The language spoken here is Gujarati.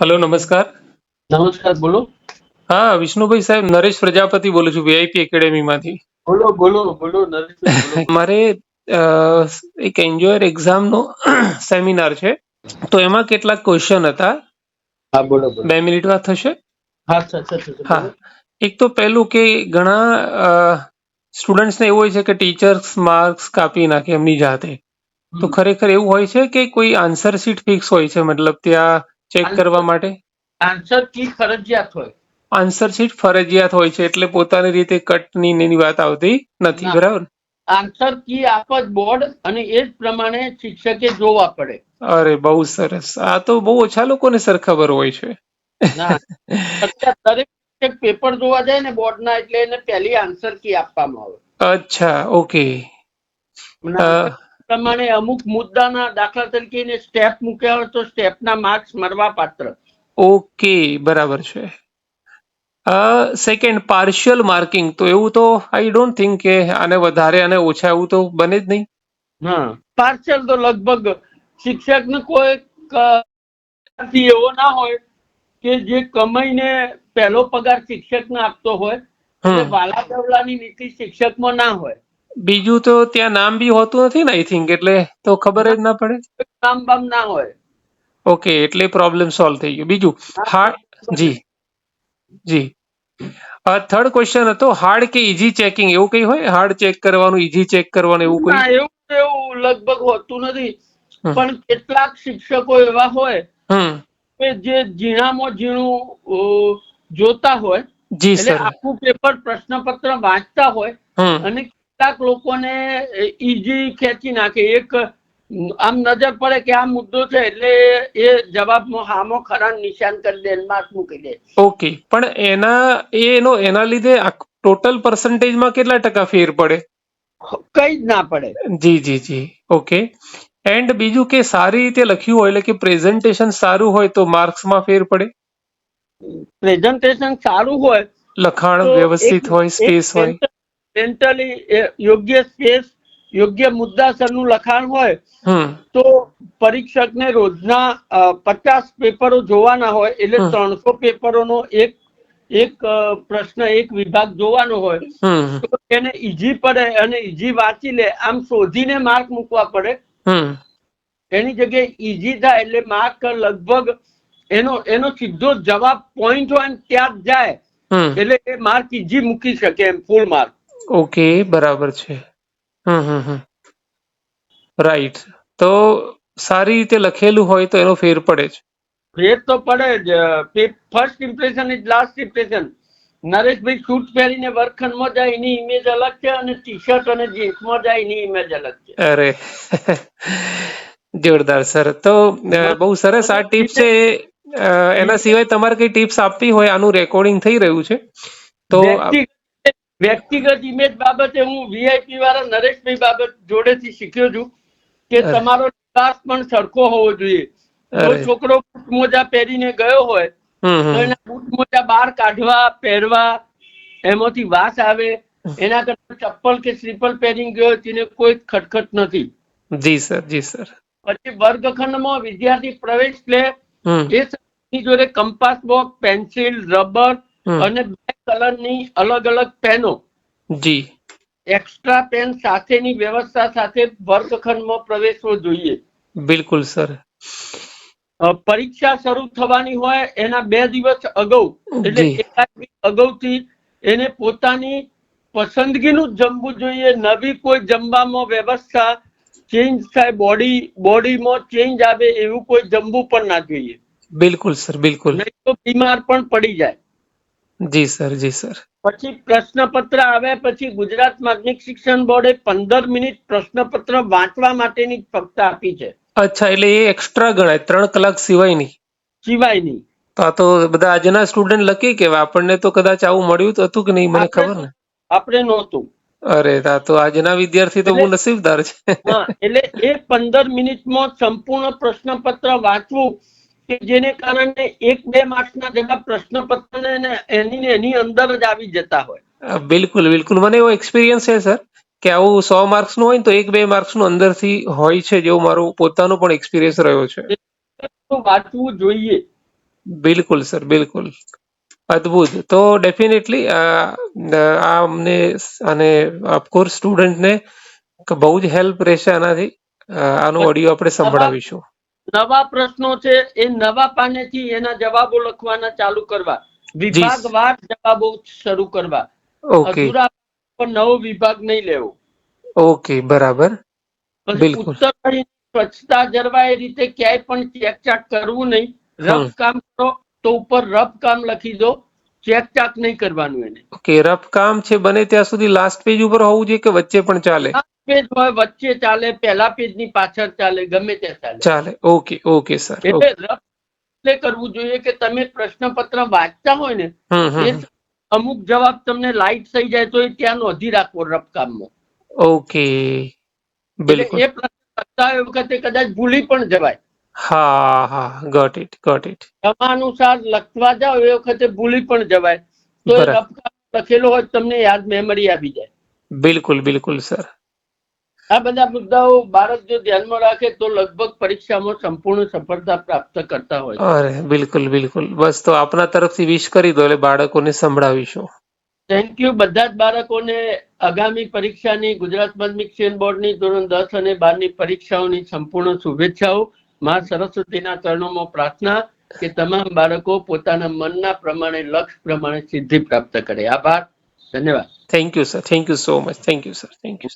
હલો નમસ્કાર. નમસ્કાર બોલો. હા વિષ્ણુભાઈ સાહેબ નરેશ પ્રજાપતિ બોલું છું વીઆઈપી એકેડેમીમાંથી બોલો બોલો બોલો નરેશ મારે એક એન્જોયર એક્ઝામનો સેમિનાર છે. તો એમાં કેટલાક ક્વેશ્ચન હતા. હા બોલો બે મિનિટમાં થશે? હા એક તો પહેલું કે ઘણા સ્ટુડન્ટ્સને એવું હોય છે કે ટીચર્સ માર્ક્સ કાપી નાખે એમની જાતે. તો ખરેખર એવું હોય છે કે કોઈ આન્સર શીટ ફિક્સ હોય છે? મતલબ ત્યાં ચેક કરવા માટે? આન્સર કી ફરજિયાત હોય. આન્સર શીટ ફરજિયાત હોય છે એટલે પોતાની રીતે કટની એની વાત આવતી નથી બરાબર? આન્સર કી આપ જ બોર્ડ અને એ જ પ્રમાણે શિક્ષકે જોવા પડે. અરે બહુ સરસ. આ તો બહુ ઓછા લોકોને સર ખબર હોય છે. દરેક શિક્ષક પેપર જોવા જાય ને બોર્ડના એટલે એને પહેલી આન્સર કી આપવામાં આવે. અચ્છા ઓકે. પ્રમાણે અમુક મુદ્દાના દાખલા તરીકે સ્ટેપ મૂક્યા હોય તો સ્ટેપના માર્ક્સ મળવા પાત્ર. ઓકે બરાબર છે. સેકન્ડ પાર્શિયલ માર્કિંગ તો એવું તો આઈ ડોન્ટ થિંક કે આને વધારે અને ઓછા એવું તો બને જ નહીં. હા પાર્શિયલ તો લગભગ શિક્ષકને કોઈ એવો ના હોય કે જે કમાઈને પહેલો પગાર શિક્ષકને આપતો હોય વાલા નીતિ શિક્ષકમાં ના હોય. બીજું તો ત્યાં નામ બી હોતું નથી ને આઈ થિંક એટલે તો ખબર જ ના પડે. કામ બામ ના હોય. ઓકે એટલે પ્રોબ્લેમ સોલ્વ થઈ ગયો. બીજું હાર્ડ જી. જી. થર્ડ ક્વેશ્ચન હતો હાર્ડ કે ઈઝી ચેકિંગ એવું કઈ હોય? હાર્ડ ચેક કરવાનું ઈઝી ચેક કરવાનું એવું કઈ? એવું એવું લગભગ હોતું નથી. પણ કેટલાક શિક્ષકો એવા હોય કે જે ઝીણામાં ઝીણું જોતા હોય. જી સર આખું પેપર પ્રશ્નપત્ર વાંચતા હોય અને કેટલાક લોકોને ઈઝી ખેંચી નાખે. એક આમ નજર પડે કે આ મુદ્દો છે એટલે એ જવાબ હામો ખરા નિશાન કરી દે માર્ક મૂકી દે. ઓકે પણ એના એનો એના લીધે ટોટલ પર્સન્ટેજમાં કેટલા ટકા ફેર પડે? કઈ જ ના પડે. જી જી જી. ઓકે. એન્ડ બીજું કે સારી રીતે લખ્યું હોય એટલે કે પ્રેઝન્ટેશન સારું હોય તો માર્ક્સમાં ફેર પડે? પ્રેઝન્ટેશન સારું હોય લખાણ વ્યવસ્થિત હોય સ્પેસ હોય. મેન્ટલી યોગ્ય સ્પેસ યોગ્ય મુદ્દાસરનું લખાણ હોય તો પરીક્ષકને રોજના પચાસ પેપરો જોવાના હોય એટલે ત્રણસો પેપરોનો એક એક પ્રશ્ન એક વિભાગ જોવાનો હોય તો એને ઈજી પડે અને ઈજી વાંચી લે. આમ શોધીને માર્ક મૂકવા પડે. એની જગ્યાએ ઈજી થાય એટલે માર્ક લગભગ એનો એનો સીધો જવાબ પોઈન્ટ હોય ત્યાં જ જાય. એટલે એ માર્ક ઈજી મૂકી શકે એમ ફૂલ માર્ક ઓકે બરાબર છે. હમ હમ હમ. રાઈટ તો સારી રીતે લખેલું હોય તો એનો ફેર પડે છે ફેર તો પડે જ. First impression is last impression Nareshbhai suit પહેરીને વર્ગખંડમાં જાય એની ઇમેજ અલગ છે અને ટી શર્ટ અને જીન્સમાં જાય એની ઇમેજ અલગ છે. અરે. જોરદાર સર. તો બહુ સરસ આ ટીપ છે. એના સિવાય તમારે કઈ ટિપ્સ આપવી હોય આનું રેકોર્ડિંગ થઈ રહ્યું છે. તો વ્યક્તિગત ઇમેજ બાબતે હું વીઆઈપી વાળા નરેશભાઈ બાબત જોડેથી શીખ્યો છું કે તમારો લિબાસ પણ સરખો હોવો જોઈએ. છોકરો બૂટ મોજા પહેરીને ગયો હોય તો એના બૂટ મોજા બહાર કાઢવા પહેરવા એમાંથી વાસ આવે એના કરતા ચપ્પલ કે સ્લીપર પહેરીને ગયો તેને કોઈ ખટખટ નથી. જી સર જી સર. પછી વર્ગખંડમાં વિદ્યાર્થી પ્રવેશ લે એ જોડે કંપાસ બોક્સ પેન્સિલ રબર. અને બે કલરની અલગ અલગ પેનો. જી. એક્સ્ટ્રા પેન સાથેની વ્યવસ્થા સાથે વર્ગખંડમાં પ્રવેશવો જોઈએ. બિલકુલ સર. પરીક્ષા શરૂ થવાની હોય એના બે દિવસ અગાઉ. એટલે. અગાઉથી એને પોતાની પસંદગીનું જમવું જોઈએ. નવી કોઈ જમવામાં વ્યવસ્થા ચેન્જ થાય બોડી બોડીમાં ચેન્જ આવે એવું કોઈ જમવું પણ ના જોઈએ. બિલકુલ સર બિલકુલ. નહીં તો બીમાર પણ પડી જાય. જી સર જી સર. પછી પ્રશ્નપત્ર આવે પછી ગુજરાત માધ્યમિક શિક્ષણ બોર્ડે પંદર મિનિટ પ્રશ્નપત્ર વાંચવા માટેની ફક્ત આપી છે. અચ્છા એટલે એ એક્સ્ટ્રા ગણાય ત્રણ કલાક સિવાયની સિવાયની તો આ તો બધા આજના સ્ટુડન્ટ લકી કે આપણને તો કદાચ આવું મળ્યું તો હતું કે નહીં મને ખબર ને? આપણે નહોતું. અરે તા તો આજના વિદ્યાર્થી તો બહુ નસીબદાર છે. એટલે એ પંદર મિનિટમાં સંપૂર્ણ પ્રશ્નપત્ર વાંચવું કે જેને કારણે એક બે માર્ક્સના જવાબ પ્રશ્નપત્ર ને એની એની અંદર જ આવી જતા હોય. બિલકુલ બિલકુલ. મને એવો એક્સપિરિયન્સ છે સર કે આવું સો માર્ક્સનું હોય ને તો એક બે માર્ક્સનું અંદરથી હોય છે જેવો મારો પોતાનો પણ એક્સપિરિયન્સ રહ્યો છે. વાંચવું જોઈએ. બિલકુલ સર બિલકુલ. અદ્ભુત. તો ડેફિનેટલી આ અમને અને ઓફકોર્સ સ્ટુડન્ટને બહુ જ હેલ્પ રહેશે આનાથી. આનો ઓડિયો આપણે સંભળાવીશું. નવા પ્રશ્નો છે એ નવા પાનેથી એના જવાબો લખવાના ચાલુ કરવા. વિભાગવાર જવાબો શરૂ કરવા. અધૂરા નવો વિભાગ નહીં લેવો. ઓકે બરાબર. બિલકુલ. ઉત્તર સ્વચ્છતા જળવાય એ રીતે ક્યાંય પણ ચેકચાક કરવું નહીં. રફ કામ કરો તો ઉપર રફ કામ લખી દો. ચેકચાક નહીં કરવાનું એને. ઓકે રફ કામ છે બને ત્યાં સુધી લાસ્ટ પેજ ઉપર હોવું જોઈએ કે વચ્ચે પણ ચાલે? પેજ હોય વચ્ચે ચાલે પહેલા પેજની પાછળ ચાલે ગમે ત્યાં ચાલે. ચાલે. Okay okay sir. એટલે રફ એટલે કરવું જોઈએ કે તમે પ્રશ્નપત્ર વાંચતા હોય ને અમુક જવાબ તમને લાઈટ થઈ જાય તો એ ત્યાં નોંધી રાખવો રફ કામમાં. ઓકે. બિલકુલ એ પ્રશ્ન વખતે કદાચ ભૂલી પણ જવાય. હા હા ગોટ ઇટ ગોટ ઇટ ક્રમાનુસાર લખવા જાઓ એ વખતે ભૂલી પણ જવાય. તો એ બરાબર. રફ કામ લખેલો હોય તમને યાદ મેમરી આવી જાય. બિલકુલ બિલકુલ સર. આ બધા મુદ્દાઓ બાળક જો ધ્યાનમાં રાખે તો લગભગ પરીક્ષામાં સંપૂર્ણ સફળતા પ્રાપ્ત કરતા હોય અરે બિલકુલ બિલકુલ. બસ તો આપના તરફથી વિશ કરી દો એટલે બાળકોને સંભળાવીશું. થેન્ક યુ બધા જ બાળકોને આગામી પરીક્ષાની ગુજરાત માધ્યમિક શિક્ષણ બોર્ડની ધોરણ દસ અને બારની પરીક્ષાઓની સંપૂર્ણ શુભેચ્છાઓ. માં સરસ્વતીના ચરણોમાં પ્રાર્થના કે તમામ બાળકો પોતાના મનના પ્રમાણે લક્ષ્ય પ્રમાણે સિદ્ધિ પ્રાપ્ત કરે. આભાર. ધન્યવાદ. Thank you sir thank you so much thank you sir thank you